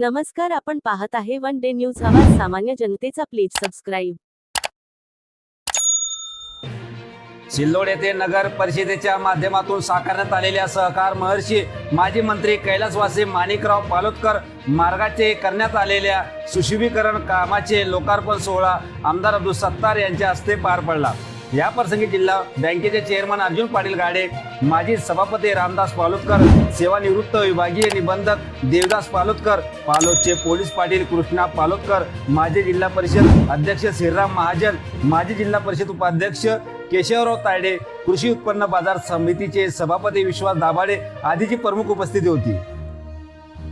नमस्कार आपण पाहत आहे वन डे न्यूज. आवाज सामान्य जनतेचा प्लीज सबस्क्राईब. सिल्लोड येथे नगर परिषदेच्या माध्यमातून साकारण्यात आलेल्या सहकार महर्षी माजी मंत्री कैलासवासी माणिकराव पालोदकर मार्गाचे करण्यात आलेल्या सुशोभीकरण कामाचे लोकार्पण सोहळा आमदार अब्दुल सत्तार यांच्या हस्ते पार पडला. या प्रसंगी जिल्हा बँकेचे चेअरमन अर्जुन पाटील गाडे माजी सभापती रामदास पालोदकर सेवानिवृत्त विभागीय निबंधक देवदास पालोदकर पालोदचे पोलीस पाटील कृष्णा पालोदकर माजी जिल्हा परिषद अध्यक्ष श्रीराम महाजन माजी जिल्हा परिषद उपाध्यक्ष केशवराव तायडे कृषी उत्पन्न बाजार समितीचे सभापती विश्वास दाभाडे आदीची प्रमुख उपस्थिती होती.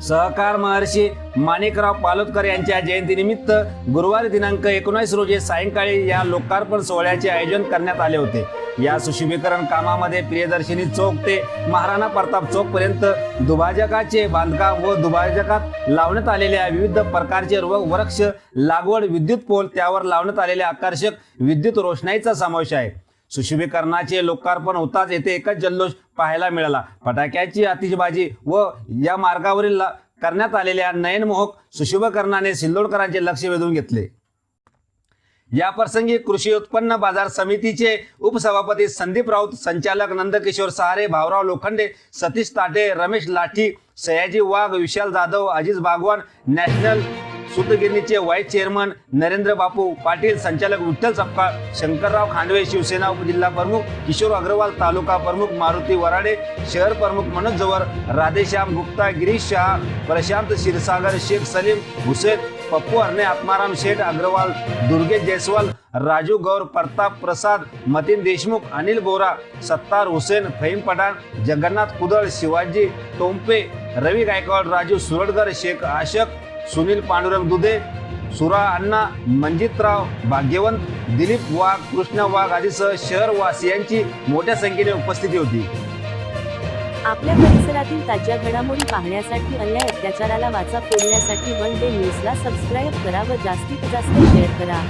सहकार महर्षी माणिकराव पालोदकर यांच्या जयंतीनिमित्त गुरुवारी दिनांक एकोणीस रोजी सायंकाळी या लोकार्पण सोहळ्याचे आयोजन करण्यात आले होते. या सुशोभीकरण कामामध्ये प्रियदर्शिनी चौक ते महाराणा प्रताप चौक पर्यंत दुभाजकाचे बांधकाम व दुभाजकात लावण्यात आलेल्या विविध प्रकारचे वृक्ष लागवड विद्युत पोल त्यावर लावण्यात आलेल्या आकर्षक विद्युत रोषणाईचा समावेश आहे. सुशुभीकरणाचे लोकार्पण होताच येथे एकच जल्लोष पाहायला मिळाला. फटाक्याची आतिषबाजी व या मार्गावरील करण्यात आलेल्या नयनमोहक सुशुभकरणाने सिल्लोडकरांचे लक्ष वेधून घेतले. या प्रसंगी कृषी उत्पन्न बाजार समितीचे उपसभापती संदीप राऊत संचालक नंदकिशोर सहारे भाऊराव लोखंडे सतीश ताटे रमेश लाठी सयाजी वाघ विशाल जाधव अजिज भागवान नॅशनल सुतगिरणीचे व्हाईस चेअरमन नरेंद्र बापू पाटील संचालक विठ्ठल सपकाळ शंकरराव खांडवे शिवसेना उपजिल्हा प्रमुख किशोर अग्रवाल तालुका प्रमुख मारुती वराडे शहर प्रमुख मनोज जवर राधेश्याम गुप्ता गिरीश शहा प्रशांत क्षीरसागर शेख सलीम हुसेन पप्पू हरणे आत्माराम शेठ अग्रवाल दुर्गेश जयस्वाल राजू गौर प्रताप प्रसाद मतीन देशमुख अनिल बोरा सत्तार हुसेन फहीम पठाण जगन्नाथ कुदळ शिवाजी टोंपे रवी गायकवाड राजू सुरडकर शेख आशक सुनील पांडुरंग दुधे सुरा अण्णा मंजितराव भाग्यवंत दिलीप वाघ कृष्ण वाघ आदीसह शहरवासियांची मोठ्या संख्येने उपस्थिती होती. आपल्या परिसरातील ताज्या घडामोडी पाहण्यासाठी अन्याय अत्याचाराला वाचा फोडण्यासाठी वन डे न्यूजला सबस्क्राईब करा व जास्तीत जास्त शेअर करा.